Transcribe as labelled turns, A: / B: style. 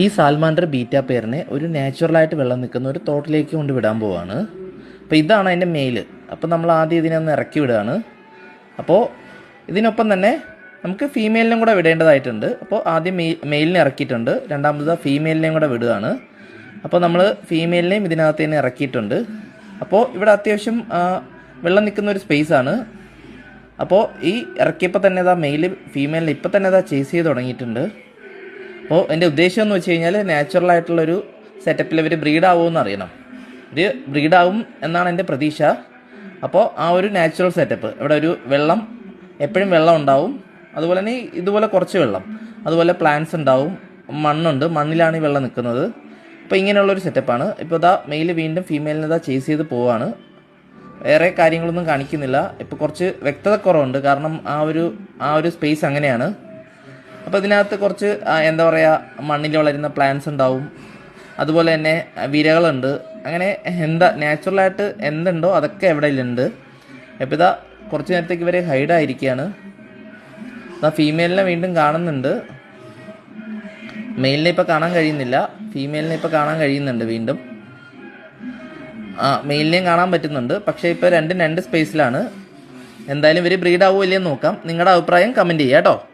A: ഈ സാൽമാൻഡർ ബീറ്റ പേരിനെ ഒരു നാച്ചുറലായിട്ട് വെള്ളം നിൽക്കുന്ന ഒരു തോട്ടിലേക്ക് കൊണ്ട് വിടാൻ പോവാണ്. അപ്പോൾ ഇതാണ് അതിന്റെ മെയിൽ അപ്പോൾ നമ്മൾ ആദ്യം ഇതിനെ ഒന്ന് ഇറക്കി വിടുകയാണ്. അപ്പോൾ ഇതിനൊപ്പം തന്നെ നമുക്ക് ഫീമെയിലിനും കൂടെ വിടേണ്ടതായിട്ടുണ്ട്. അപ്പോൾ ആദ്യം മെയ് മെയിലിനെ ഇറക്കിയിട്ടുണ്ട്. രണ്ടാമത് ഫീമെയിലിനെയും കൂടെ വിടുകയാണ്. അപ്പോൾ നമ്മൾ ഫീമെയിലിനെയും ഇതിനകത്ത് തന്നെ ഇറക്കിയിട്ടുണ്ട്. അപ്പോൾ ഇവിടെ അത്യാവശ്യം വെള്ളം നിൽക്കുന്ന ഒരു സ്പേസ് ആണ്. അപ്പോൾ ഈ ഇറക്കിയപ്പോൾ തന്നെ ഇതാ മെയിൽ ഫീമെയിലിനെ ഇപ്പം തന്നെ ഇതാ ചേസ് ചെയ്ത് തുടങ്ങിയിട്ടുണ്ട്. അപ്പോൾ എന്റെ ഉദ്ദേശം എന്ന് വെച്ച് കഴിഞ്ഞാൽ നാച്ചുറൽ ആയിട്ടുള്ളൊരു സെറ്റപ്പിൽ ഇവർ ബ്രീഡ് എന്ന് അറിയണം. ഇവർ ബ്രീഡാവും എന്നാണ് എന്റെ പ്രതീക്ഷ. അപ്പോൾ ആ ഒരു നാച്ചുറൽ സെറ്റപ്പ് ഇവിടെ ഒരു വെള്ളം എപ്പോഴും വെള്ളം ഉണ്ടാവും. അതുപോലെ തന്നെ ഇതുപോലെ കുറച്ച് വെള്ളം അതുപോലെ പ്ലാന്റ്സ് ഉണ്ടാവും മണ്ണുണ്ട് മണ്ണിലാണ് ഈ വെള്ളം നിൽക്കുന്നത്. അപ്പോൾ ഇങ്ങനെയുള്ളൊരു സെറ്റപ്പാണ് ഇപ്പോൾ ഇതാ മെയിൽ വീണ്ടും ഫീമെയിലിനെ ഇതാ ചേസ് ചെയ്ത് പോവാണ്. വേറെ കാര്യങ്ങളൊന്നും കാണിക്കുന്നില്ല. ഇപ്പോൾ കുറച്ച് വ്യക്തത കുറവുണ്ട്. കാരണം ആ ഒരു ആ ഒരു സ്പേസ് അങ്ങനെയാണ്. അപ്പോൾ ഇതിനകത്ത് കുറച്ച് എന്താ പറയുക മണ്ണിൽ വളരുന്ന പ്ലാന്റ്സ് ഉണ്ടാവും. അതുപോലെ തന്നെ വിരകളുണ്ട്. അങ്ങനെ എന്താ നാച്ചുറലായിട്ട് എന്തുണ്ടോ അതൊക്കെ എവിടെയുണ്ട് ഇപ്പോൾ ഇതാ കുറച്ച് നേരത്തേക്ക് ഇവരെ ഹൈഡായിരിക്കുകയാണ് ഇതാ ഫീമെയിലിനെ വീണ്ടും കാണുന്നുണ്ട്. മെയിലിനെ ഇപ്പോൾ കാണാൻ കഴിയുന്നില്ല. ഫീമെയിലിനെ ഇപ്പോൾ കാണാൻ കഴിയുന്നുണ്ട് വീണ്ടും. ആ മെയിലിനെയും കാണാൻ പറ്റുന്നുണ്ട്. പക്ഷേ ഇപ്പോൾ രണ്ടും രണ്ട് സ്പേസിലാണ് എന്തായാലും ഇവർ ബ്രീഡ് ആവുമോ ഇല്ലയെന്ന് നോക്കാം. നിങ്ങളുടെ അഭിപ്രായം കമന്റ് ചെയ്യാം കേട്ടോ.